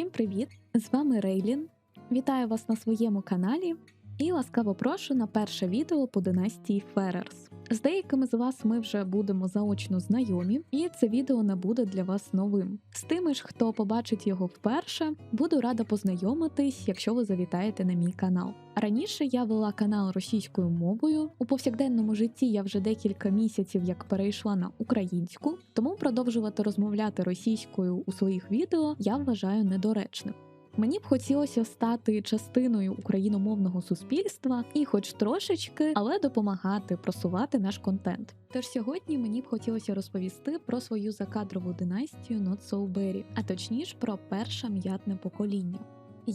Усім привіт! З вами Рейлін. Вітаю вас на своєму каналі і ласкаво прошу на перше відео по династії Ферерс. З деякими з вас ми вже будемо заочно знайомі, і це відео не буде для вас новим. З тими ж, хто побачить його вперше, буду рада познайомитись, якщо ви завітаєте на мій канал. Раніше я вела канал російською мовою. У повсякденному житті я вже декілька місяців як перейшла на українську, тому продовжувати розмовляти російською у своїх відео я вважаю недоречним. Мені б хотілося стати частиною україномовного суспільства і, хоч трошечки, але допомагати просувати наш контент. Тож сьогодні мені б хотілося розповісти про свою закадрову династію Berry, а точніше про перше м'ятне покоління.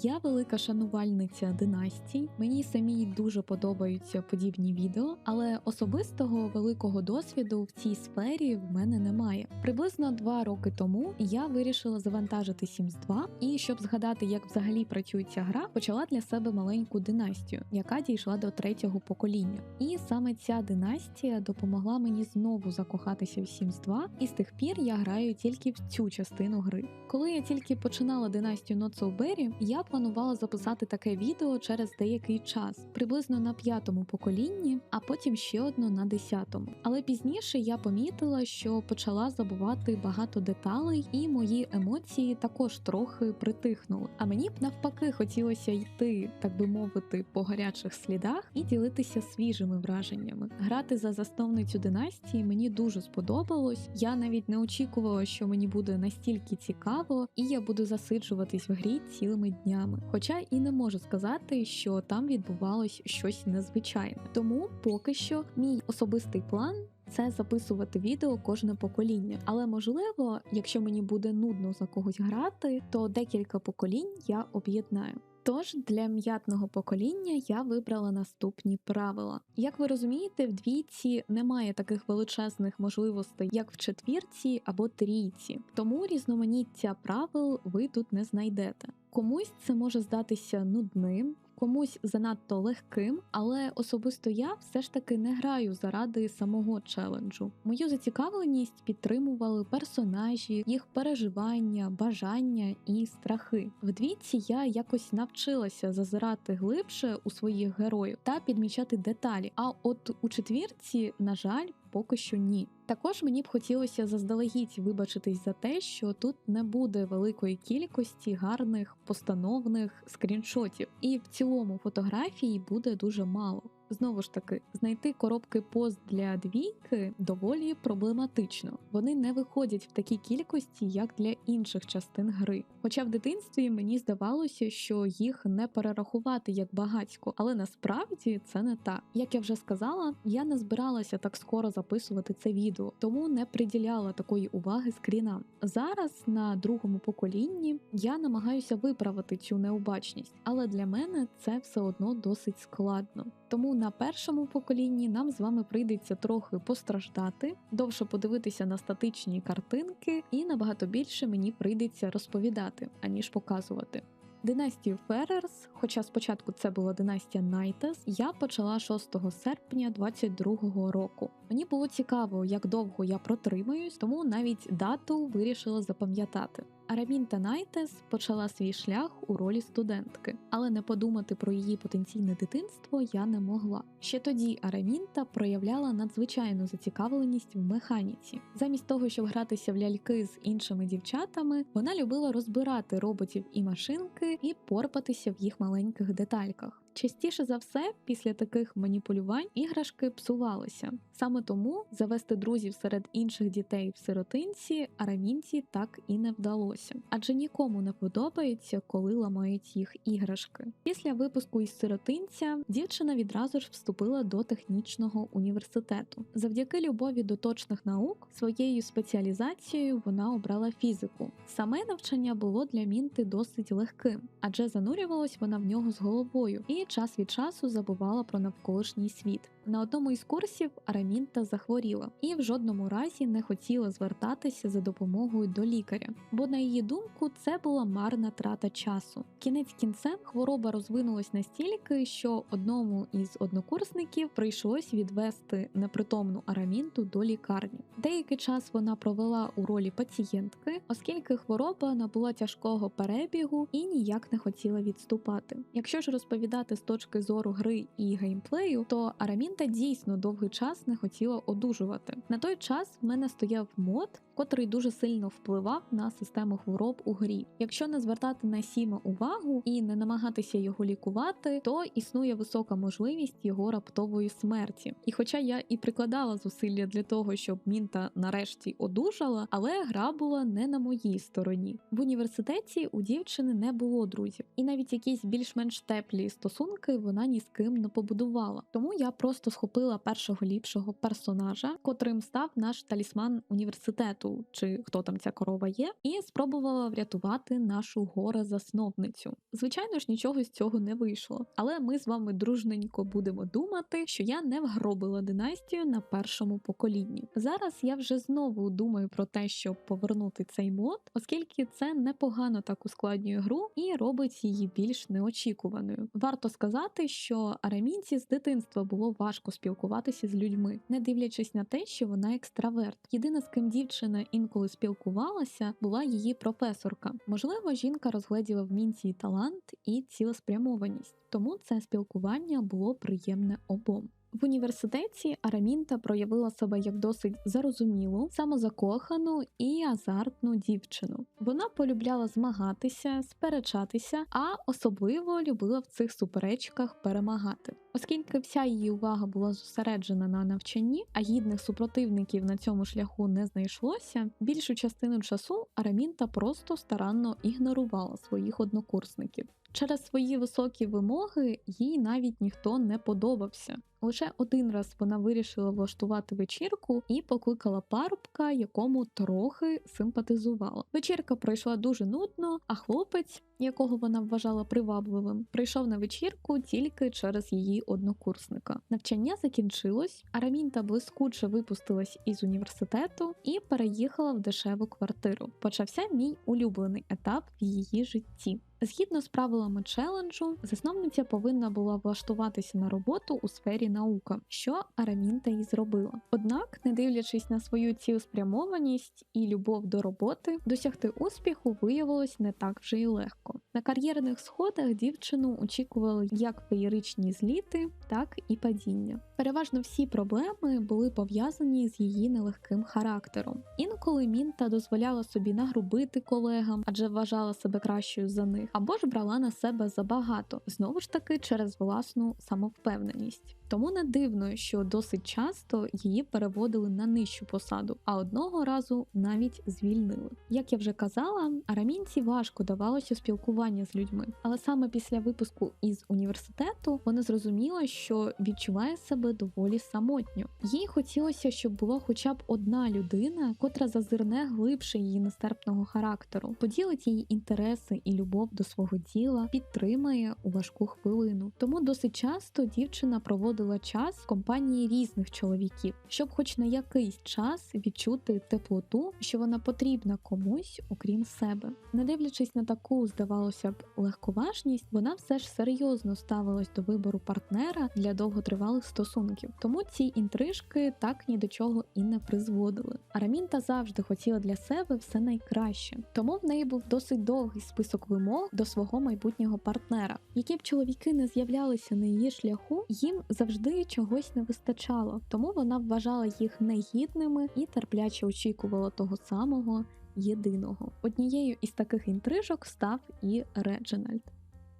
Я велика шанувальниця династій. Мені самій дуже подобаються подібні відео, але особистого великого досвіду в цій сфері в мене немає. Приблизно два роки тому я вирішила завантажити Sims 2 і щоб згадати, як взагалі працює ця гра, почала для себе маленьку династію, яка дійшла до третього покоління. І саме ця династія допомогла мені знову закохатися в Sims 2, і з тих пір я граю тільки в цю частину гри. Коли я тільки починала династію Berry, я планувала записати таке відео через деякий час, приблизно на п'ятому поколінні, а потім ще одно на десятому. Але пізніше я помітила, що почала забувати багато деталей, і мої емоції також трохи притихнули. А мені б навпаки хотілося йти, так би мовити, по гарячих слідах і ділитися свіжими враженнями. Грати за засновницю династії мені дуже сподобалось. Я навіть не очікувала, що мені буде настільки цікаво, і я буду засиджуватись в грі цілими днями. Хоча і не можу сказати, що там відбувалось щось незвичайне. Тому поки що мій особистий план. Це записувати відео кожне покоління, але можливо, якщо мені буде нудно за когось грати, то декілька поколінь я об'єднаю. Тож для м'ятного покоління я вибрала наступні правила. Як ви розумієте, в двійці немає таких величезних можливостей, як в четвірці або трійці, тому різноманіття правил ви тут не знайдете. Комусь це може здатися нудним, комусь занадто легким, але особисто я все ж таки не граю заради самого челенджу. Мою зацікавленість підтримували персонажі, їх переживання, бажання і страхи. В двійці я якось навчилася зазирати глибше у своїх героїв та підмічати деталі. А от у четвірці, на жаль, поки що ні. Також мені б хотілося заздалегідь вибачитись за те, що тут не буде великої кількості гарних постановних скріншотів, і в цілому фотографії буде дуже мало. Знову ж таки, знайти коробки пост для двійки доволі проблематично. Вони не виходять в такій кількості, як для інших частин гри. Хоча в дитинстві мені здавалося, що їх не перерахувати як багатько, але насправді це не так. Як я вже сказала, я не збиралася так скоро записувати це відео, тому не приділяла такої уваги скрінам. Зараз на другому поколінні я намагаюся виправити цю необачність, але для мене це все одно досить складно. Тому на першому поколінні нам з вами прийдеться трохи постраждати, довше подивитися на статичні картинки, і набагато більше мені прийдеться розповідати, аніж показувати. Династію Ферерс, хоча спочатку це була династія Найтес, я почала 6 серпня 22-го року. Мені було цікаво, як довго я протримаюсь, тому навіть дату вирішила запам'ятати. Арамінта Найтес почала свій шлях у ролі студентки, але не подумати про її потенційне дитинство я не могла. Ще тоді Арамінта проявляла надзвичайну зацікавленість в механіці. Замість того, щоб гратися в ляльки з іншими дівчатами, вона любила розбирати роботів і машинки і порпатися в їх маленьких детальках. Частіше за все, після таких маніпулювань іграшки псувалися. Саме тому завести друзів серед інших дітей в сиротинці арамінці так і не вдалося, адже нікому не подобається, коли ламають їх іграшки. Після випуску із сиротинця дівчина відразу ж вступила до технічного університету. Завдяки любові до точних наук своєю спеціалізацією вона обрала фізику. Саме навчання було для мінти досить легким, адже занурювалась вона в нього з головою і час від часу забувала про навколишній світ. На одному із курсів Арамінта захворіла і в жодному разі не хотіла звертатися за допомогою до лікаря, бо на її думку це була марна трата часу. Кінець кінцем хвороба розвинулась настільки, що одному із однокурсників прийшлось відвести непритомну Арамінту до лікарні. Деякий час вона провела у ролі пацієнтки, оскільки хвороба набула тяжкого перебігу і ніяк не хотіла відступати. Якщо ж розповідати з точки зору гри і геймплею, то Арамінта дійсно довгий час не хотіла одужувати. На той час в мене стояв мод, котрий дуже сильно впливав на систему хвороб у грі. Якщо не звертати на Сіма увагу і не намагатися його лікувати, то існує висока можливість його раптової смерті. І хоча я і прикладала зусилля для того, щоб Мінта нарешті одужала, але гра була не на моїй стороні. В університеті у дівчини не було друзів, і навіть якісь більш-менш теплі стосунки вона ні з ким не побудувала. Тому я просто схопила першого ліпшого персонажа, котрим став наш талісман університету, чи хто там ця корова є, і спробувала врятувати нашу горе засновницю. Звичайно ж, нічого з цього не вийшло, але ми з вами дружненько будемо думати, що я не вгробила династію на першому поколінні. Зараз я вже знову думаю про те, щоб повернути цей мод, оскільки це непогано так ускладнює гру і робить її більш неочікуваною. Варто сказати, що арамінці з дитинства було важко спілкуватися з людьми, не дивлячись на те, що вона екстраверт. Єдина з ким дівчина інколи спілкувалася, була її професорка. Можливо, жінка розгледіла в мінці талант і цілеспрямованість, тому це спілкування було приємне обом. В університеті Арамінта проявила себе як досить зарозумілу, самозакохану і азартну дівчину. Вона полюбляла змагатися, сперечатися, а особливо любила в цих суперечках перемагати. Оскільки вся її увага була зосереджена на навчанні, а гідних супротивників на цьому шляху не знайшлося, більшу частину часу Арамінта просто старанно ігнорувала своїх однокурсників. Через свої високі вимоги їй навіть ніхто не подобався. Лише один раз вона вирішила влаштувати вечірку і покликала парубка, якому трохи симпатизувала. Вечірка пройшла дуже нудно, а хлопець, якого вона вважала привабливим, прийшов на вечірку тільки через її однокурсника. Навчання закінчилось, Арамінта блискуче випустилась із університету і переїхала в дешеву квартиру. Почався мій улюблений етап в її житті. Згідно з правилами челенджу, засновниця повинна була влаштуватися на роботу у сфері наука, що Арамінта і зробила. Однак, не дивлячись на свою цілеспрямованість і любов до роботи, досягти успіху виявилось не так вже й легко. На кар'єрних сходах дівчину очікували як феєричні зліти, так і падіння. Переважно всі проблеми були пов'язані з її нелегким характером. Інколи Мінта дозволяла собі нагрубити колегам, адже вважала себе кращою за них, або ж брала на себе забагато, знову ж таки через власну самовпевненість. Тому не дивно, що досить часто її переводили на нижчу посаду, а одного разу навіть звільнили. Як я вже казала, арамінці важко давалося спілкування з людьми, але саме після випуску із університету вона зрозуміла, що відчуває себе доволі самотньо. Їй хотілося, щоб була хоча б одна людина, котра зазирне глибше її нестерпного характеру, поділить її інтереси і любов до свого діла, підтримає у важку хвилину. Тому досить часто дівчина проводила час в компанії різних чоловіків, щоб, хоч на якийсь час, відчути теплоту, що вона потрібна комусь, окрім себе. Не дивлячись на таку, здавалося б, легковажність, вона все ж серйозно ставилась до вибору партнера для довготривалих стосунків. Тому ці інтрижки так ні до чого і не призводили. Арамінта завжди хотіла для себе все найкраще, тому в неї був досить довгий список вимог до свого майбутнього партнера. Які б чоловіки не з'являлися на її шляху, їм завжди чогось не вистачало, тому вона вважала їх негідними і терпляче очікувала того самого єдиного. Однією із таких інтрижок став і Реджинальд.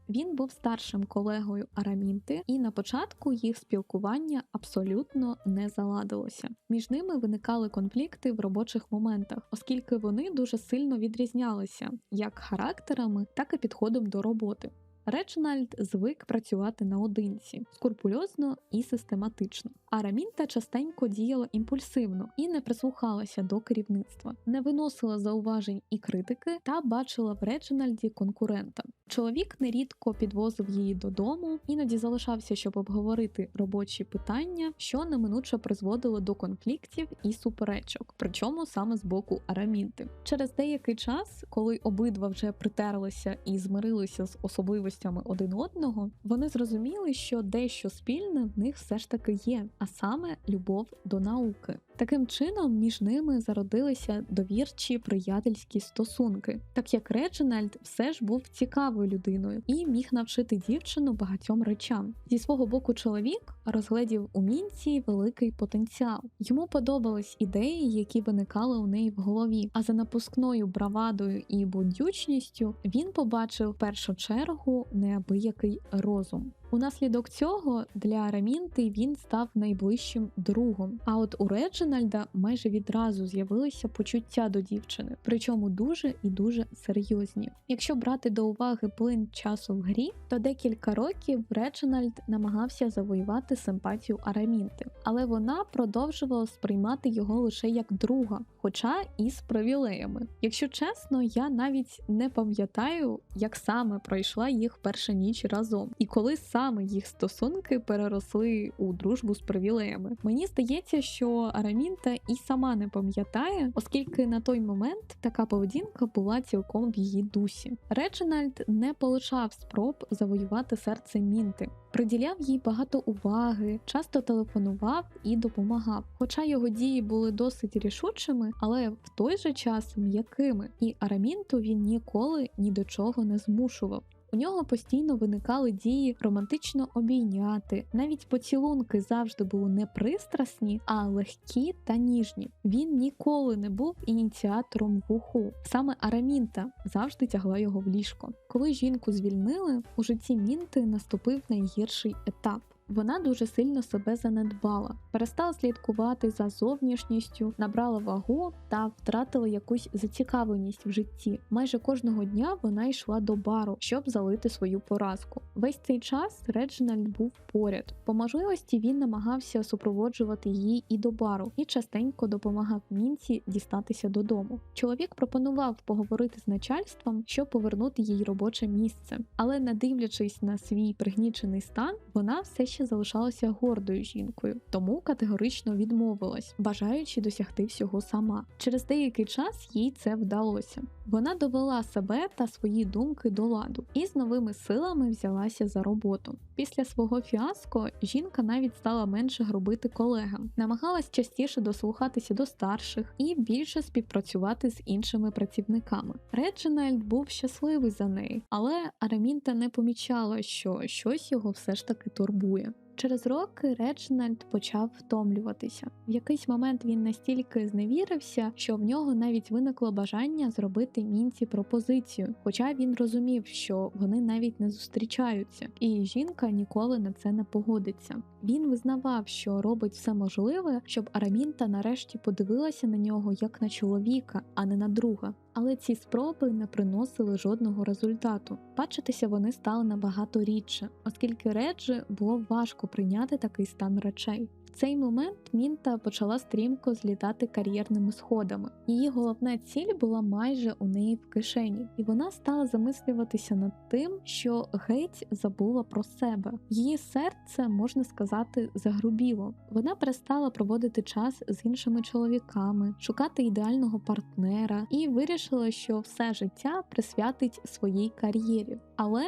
Він був старшим колегою Арамінти, і на початку їх спілкування абсолютно не заладилося. Між ними виникали конфлікти в робочих моментах, оскільки вони дуже сильно відрізнялися як характерами, так і підходом до роботи. Реджинальд звик працювати наодинці, скрупульозно і систематично. А Рамінта частенько діяла імпульсивно і не прислухалася до керівництва, не виносила зауважень і критики та бачила в Реджинальді конкурента. Чоловік нерідко підвозив її додому, іноді залишався, щоб обговорити робочі питання, що неминуче призводило до конфліктів і суперечок, причому саме з боку Арамінти. Через деякий час, коли обидва вже притерлися і змирилися з особливостями один одного, вони зрозуміли, що дещо спільне в них все ж таки є, а саме любов до науки. Таким чином, між ними зародилися довірчі приятельські стосунки, так як Реджинальд все ж був цікавою людиною і міг навчити дівчину багатьом речам. Зі свого боку, чоловік розгледів у мінці великий потенціал. Йому подобались ідеї, які виникали у неї в голові. А за напускною бравадою і бундючністю він побачив в першу чергу неабиякий розум. Унаслідок цього для Рамінти він став найближчим другом. А от у Реджинальда майже відразу з'явилися почуття до дівчини, причому дуже і дуже серйозні. Якщо брати до уваги плин часу в грі, то декілька років Реджинальд намагався завоювати симпатію Арамінти, але вона продовжувала сприймати його лише як друга, хоча і з привілеями. Якщо чесно, я навіть не пам'ятаю, як саме пройшла їх перша ніч разом, і коли саме їх стосунки переросли у дружбу з привілеями. Мені здається, що Арамінта і сама не пам'ятає, оскільки на той момент така поведінка була цілком в її дусі. Реджинальд не полишав спроб завоювати серце Мінти. Приділяв їй багато уваги, часто телефонував і допомагав. Хоча його дії були досить рішучими, але в той же час м'якими, і Арамінту він ніколи ні до чого не змушував. У нього постійно виникали дії романтично обійняти. Навіть поцілунки завжди були не пристрасні, а легкі та ніжні. Він ніколи не був ініціатором вуху. Саме Арамінта завжди тягла його в ліжко. Коли жінку звільнили, у житті Мінти наступив найгірший етап. Вона дуже сильно себе занедбала, перестала слідкувати за зовнішністю, набрала вагу та втратила якусь зацікавленість в житті. Майже кожного дня вона йшла до бару, щоб залити свою поразку. Весь цей час Реджинальд був поряд. По можливості він намагався супроводжувати її і до бару, і частенько допомагав мінці дістатися додому. Чоловік пропонував поговорити з начальством, щоб повернути їй робоче місце, але, не дивлячись на свій пригнічений стан, вона все ще залишалася гордою жінкою, тому категорично відмовилась, бажаючи досягти всього сама. Через деякий час їй це вдалося. Вона довела себе та свої думки до ладу і з новими силами взялася за роботу. Після свого фіаско жінка навіть стала менше грубити колегам, намагалась частіше дослухатися до старших і більше співпрацювати з іншими працівниками. Реджинальд був щасливий за неї, але Арамінта не помічала, що щось його все ж таки турбує. Через роки Реджинальд почав втомлюватися. В якийсь момент він настільки зневірився, що в нього навіть виникло бажання зробити мінці пропозицію, хоча він розумів, що вони навіть не зустрічаються, і жінка ніколи на це не погодиться. Він визнавав, що робить все можливе, щоб Арамінта нарешті подивилася на нього як на чоловіка, а не на друга. Але ці спроби не приносили жодного результату. Бачитися вони стали набагато рідше, оскільки Реджі було важко прийняти такий стан речей. Цей момент Мінта почала стрімко злітати кар'єрними сходами. Її головна ціль була майже у неї в кишені, і вона стала замислюватися над тим, що геть забула про себе. Її серце, можна сказати, загрубіло. Вона перестала проводити час з іншими чоловіками, шукати ідеального партнера і вирішила, що все життя присвятить своїй кар'єрі. Але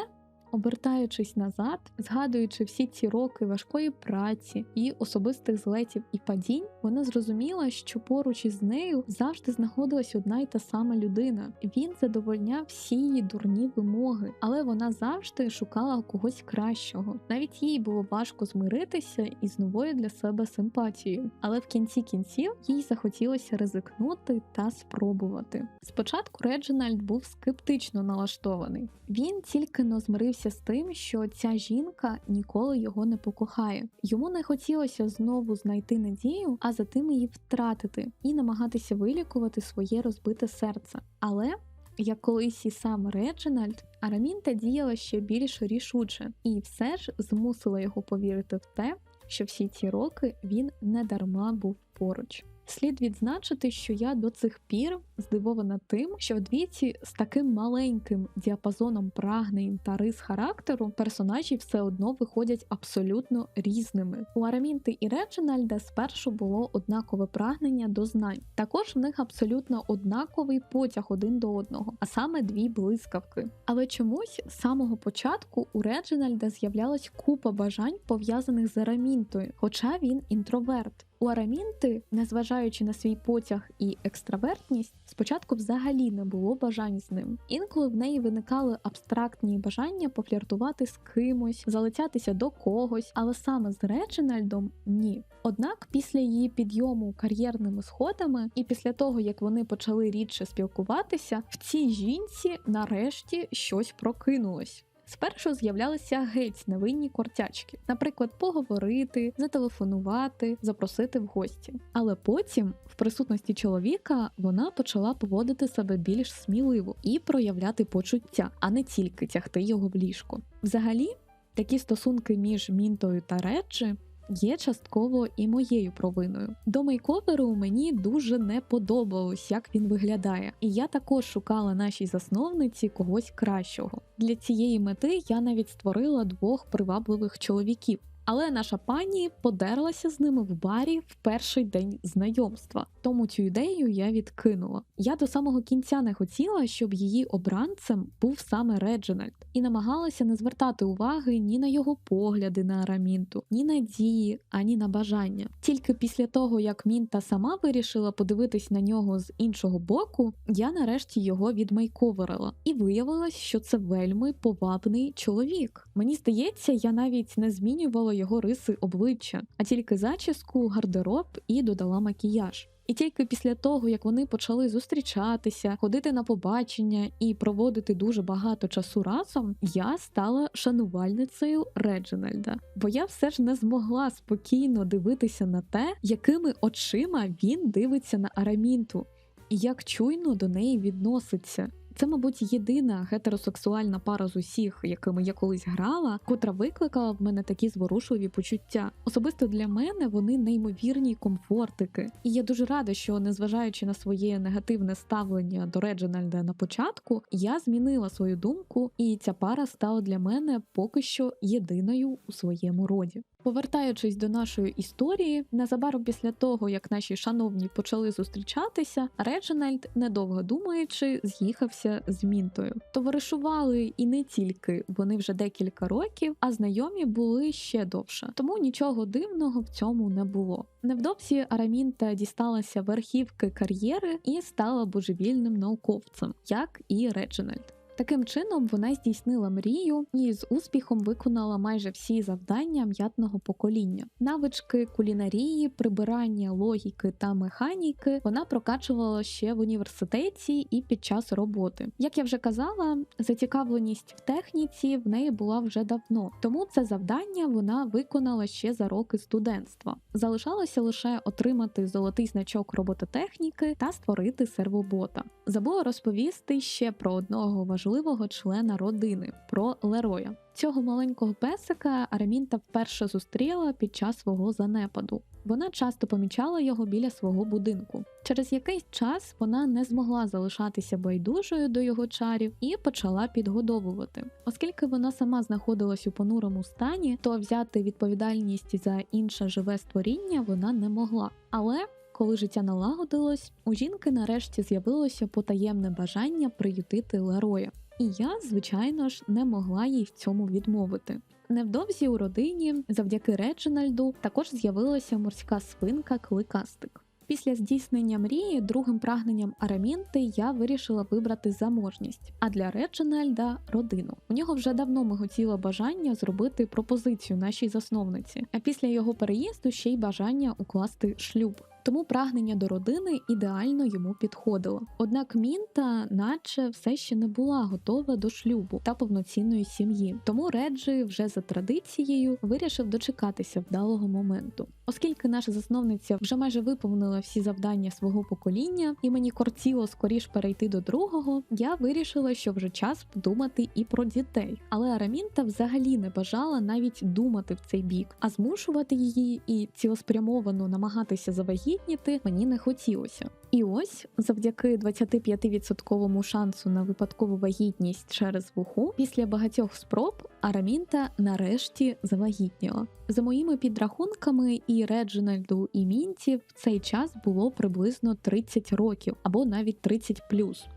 Обертаючись назад, згадуючи всі ці роки важкої праці і особистих злетів і падінь, вона зрозуміла, що поруч із нею завжди знаходилась одна й та сама людина. Він задовольняв всі її дурні вимоги, але вона завжди шукала когось кращого. Навіть їй було важко змиритися із новою для себе симпатією, але в кінці кінців їй захотілося ризикнути та спробувати. Спочатку Реджинальд був скептично налаштований. Він тільки но змирився з тим, що ця жінка ніколи його не покохає. Йому не хотілося знову знайти надію, а за тим її втратити і намагатися вилікувати своє розбите серце. Але як колись і сам Реджинальд, Арамінта діяла ще більш рішуче і все ж змусила його повірити в те, що всі ці роки він не дарма був поруч. Слід відзначити, що я до цих пір здивована тим, що в двійці з таким маленьким діапазоном прагнень та рис характеру персонажі все одно виходять абсолютно різними. У Арамінти і Реджинальда спершу було однакове прагнення до знань. Також в них абсолютно однаковий потяг один до одного, а саме дві блискавки. Але чомусь з самого початку у Реджинальда з'являлась купа бажань пов'язаних з Арамінтою, хоча він інтроверт. У Арамінти, незважаючи на свій потяг і екстравертність, спочатку взагалі не було бажань з ним. Інколи в неї виникали абстрактні бажання пофліртувати з кимось, залицятися до когось, але саме з Реджинальдом ні. Однак після її підйому кар'єрними сходами, і після того як вони почали рідше спілкуватися, в цій жінці нарешті щось прокинулось. Спершу з'являлися геть невинні кортячки, наприклад, поговорити, зателефонувати, запросити в гості. Але потім, в присутності чоловіка, вона почала поводити себе більш сміливо і проявляти почуття, а не тільки тягти його в ліжко. Взагалі, такі стосунки між Мінтою та Реджі є частково і моєю провиною. До мейковеру мені дуже не подобалось, як він виглядає, і я також шукала нашій засновниці когось кращого. Для цієї мети я навіть створила двох привабливих чоловіків. Але наша пані подерлася з ними в барі в перший день знайомства, тому цю ідею я відкинула. Я до самого кінця не хотіла, щоб її обранцем був саме Реджинальд, і намагалася не звертати уваги ні на його погляди на Арамінту, ні на дії, ані на бажання. Тільки після того, як Мінта сама вирішила подивитись на нього з іншого боку, я нарешті його відмейковерила, і виявилось, що це вельми повабний чоловік. Мені здається, я навіть не змінювала його риси обличчя, а тільки зачіску, гардероб і додала макіяж. І тільки після того, як вони почали зустрічатися, ходити на побачення і проводити дуже багато часу разом, я стала шанувальницею Реджинальда, бо я все ж не змогла спокійно дивитися на те, якими очима він дивиться на Арамінту, і як чуйно до неї відноситься. Це, мабуть, єдина гетеросексуальна пара з усіх, якими я колись грала, котра викликала в мене такі зворушливі почуття. Особисто для мене вони неймовірні комфортики. І я дуже рада, що незважаючи на своє негативне ставлення до Реджинальда на початку, я змінила свою думку, і ця пара стала для мене поки що єдиною у своєму роді. Повертаючись до нашої історії, незабаром після того, як наші шановні почали зустрічатися, Реджинальд, недовго думаючи, з'їхався з Мінтою. Товаришували і не тільки вони вже декілька років, а знайомі були ще довше. Тому нічого дивного в цьому не було. Невдовзі Арамінта дісталася верхівки кар'єри і стала божевільним науковцем, як і Реджинальд. Таким чином вона здійснила мрію і з успіхом виконала майже всі завдання м'ятного покоління. Навички кулінарії, прибирання логіки та механіки вона прокачувала ще в університеті і під час роботи. Як я вже казала, зацікавленість в техніці в неї була вже давно, тому це завдання вона виконала ще за роки студентства. Залишалося лише отримати золотий значок робототехніки та створити сервобота. Забула розповісти ще про одного важливого члена родини про Лероя. Цього маленького песика Арамінта вперше зустріла під час свого занепаду. Вона часто помічала його біля свого будинку. Через якийсь час вона не змогла залишатися байдужою до його чарів і почала підгодовувати. Оскільки вона сама знаходилась у понурому стані, то взяти відповідальність за інше живе створіння вона не могла. Але коли життя налагодилось, у жінки нарешті з'явилося потаємне бажання приютити Лероя. І я, звичайно ж, не могла їй в цьому відмовити. Невдовзі у родині, завдяки Реджинальду, також з'явилася морська свинка Кликастик. Після здійснення мрії другим прагненням Арамінти я вирішила вибрати заможність, а для Реджинальда родину. У нього вже давно миготіло бажання зробити пропозицію нашій засновниці, а після його переїзду ще й бажання укласти шлюб. Тому прагнення до родини ідеально йому підходило. Однак Мінта, наче все ще не була готова до шлюбу та повноцінної сім'ї. Тому Реджі вже за традицією вирішив дочекатися вдалого моменту. Оскільки наша засновниця вже майже виповнила всі завдання свого покоління, і мені кортіло скоріш перейти до другого, я вирішила, що вже час подумати і про дітей. Але Арамінта взагалі не бажала навіть думати в цей бік, а змушувати її і цілеспрямовано намагатися завагітніти мені не хотілося. І ось завдяки 25% шансу на випадкову вагітність через вуху, після багатьох спроб Арамінта нарешті завагітніла. За моїми підрахунками, і Реджинальду, і Мінті в цей час було приблизно 30 років або навіть 30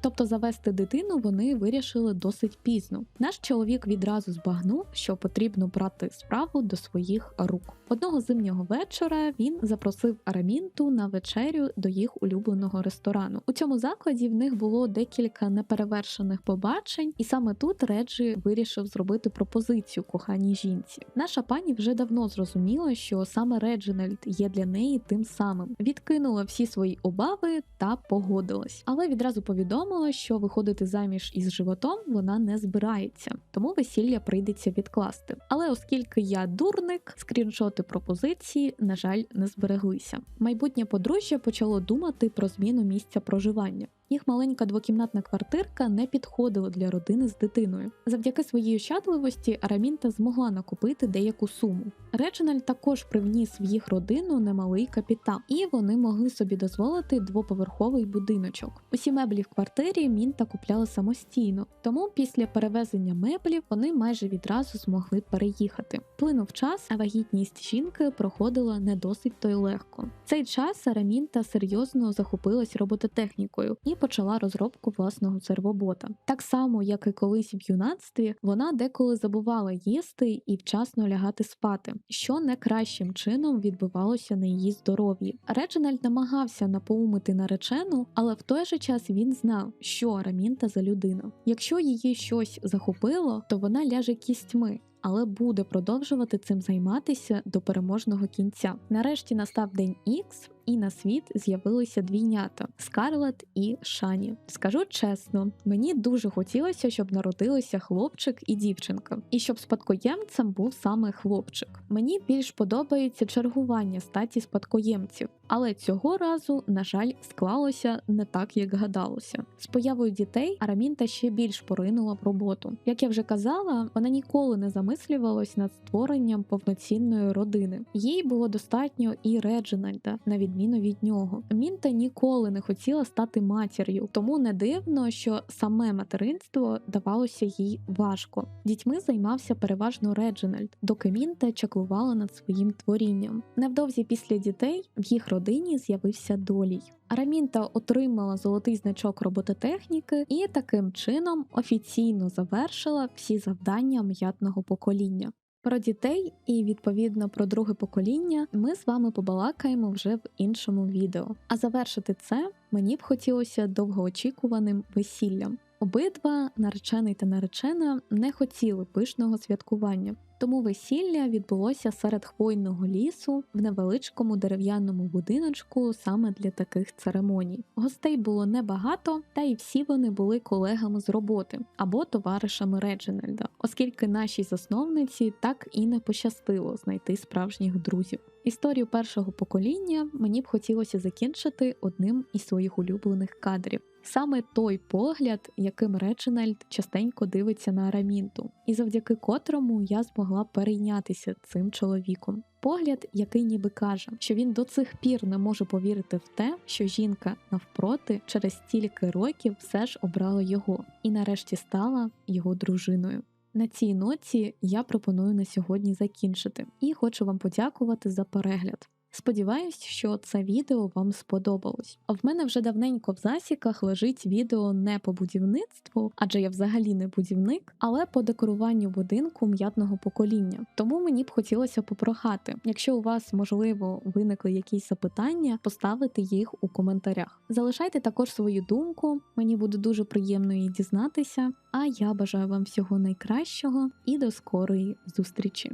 Тобто завести дитину вони вирішили досить пізно. Наш чоловік відразу збагнув, що потрібно брати справу до своїх рук. Одного зимнього вечора він запросив Арамінту на вечерю до їх улюбленого ресторану. У цьому закладі в них було декілька неперевершених побачень, і саме тут Реджі вирішив зробити пропозицію коханій жінці. Наша пані вже давно зрозуміла, що саме Реджинальд є для неї тим самим. Відкинула всі свої обави та погодилась, але відразу повідомила, що виходити заміж із животом вона не збирається, тому весілля прийдеться відкласти. Але оскільки я дурник, скріншоти пропозиції, на жаль, не збереглися. Майбутнє подружжя почало думати про зміну місця проживання. Їх маленька двокімнатна квартирка не підходила для родини з дитиною. Завдяки своїй ощадливості Арамінта змогла накопити деяку суму. Реджинальд також привніс в їх родину немалий капітал, і вони могли собі дозволити двоповерховий будиночок. Усі меблі в квартирі Мінта купляла самостійно, тому після перевезення меблів вони майже відразу змогли переїхати. Плинув час, а вагітність жінки проходила не досить то й легко. Цей час Арамінта серйозно захопилась робототехнікою і почала розробку власного сервобота. Так само, як і колись в юнацтві, вона деколи забувала їсти і вчасно лягати спати, що не кращим чином відбивалося на її здоров'ї. Реджинальд намагався напоумити наречену, але в той же час він знав, що Арамінта за людина. Якщо її щось захопило, то вона ляже кістьми. Але буде продовжувати цим займатися до переможного кінця. Нарешті настав день Ікс, і на світ з'явилися двійнята Скарлет і Шані. Скажу чесно, мені дуже хотілося, щоб народилися хлопчик і дівчинка, і щоб спадкоємцем був саме хлопчик. Мені більш подобається чергування статі спадкоємців, але цього разу, на жаль, склалося не так, як гадалося. З появою дітей Арамінта ще більш поринула в роботу. Як я вже казала, вона ніколи не замислювалась над створенням повноцінної родини. Їй було достатньо і Реджинальда, на відміну від нього. Мінта ніколи не хотіла стати матір'ю, тому не дивно, що саме материнство давалося їй важко. Дітьми займався переважно Реджинальд, доки Мінта чаклувала над своїм творінням. Невдовзі після дітей в їх родині з'явився долій. Арамінта отримала золотий значок робототехніки і таким чином офіційно завершила всі завдання м'ятного покоління. Про дітей і відповідно про друге покоління ми з вами побалакаємо вже в іншому відео. А завершити це мені б хотілося довгоочікуваним весіллям. Обидва наречений та наречена не хотіли пишного святкування, тому весілля відбулося серед хвойного лісу в невеличкому дерев'яному будиночку саме для таких церемоній. Гостей було небагато, та й всі вони були колегами з роботи або товаришами Реджинальда, оскільки нашій засновниці так і не пощастило знайти справжніх друзів. Історію першого покоління мені б хотілося закінчити одним із своїх улюблених кадрів. Саме той погляд, яким Реджинальд частенько дивиться на Арамінту, і завдяки котрому я змогла перейнятися цим чоловіком. Погляд, який ніби каже, що він до цих пір не може повірити в те, що жінка навпроти через стільки років все ж обрала його і нарешті стала його дружиною. На цій ноті я пропоную на сьогодні закінчити і хочу вам подякувати за перегляд. Сподіваюсь, що це відео вам сподобалось. А В мене вже давненько в засіках лежить відео не по будівництву, адже я взагалі не будівник, але по декоруванню будинку м'ятного покоління. Тому мені б хотілося попрохати, якщо у вас можливо виникли якісь запитання, поставити їх у коментарях. Залишайте також свою думку, мені буде дуже приємно її дізнатися. А я бажаю вам всього найкращого і до скорої зустрічі!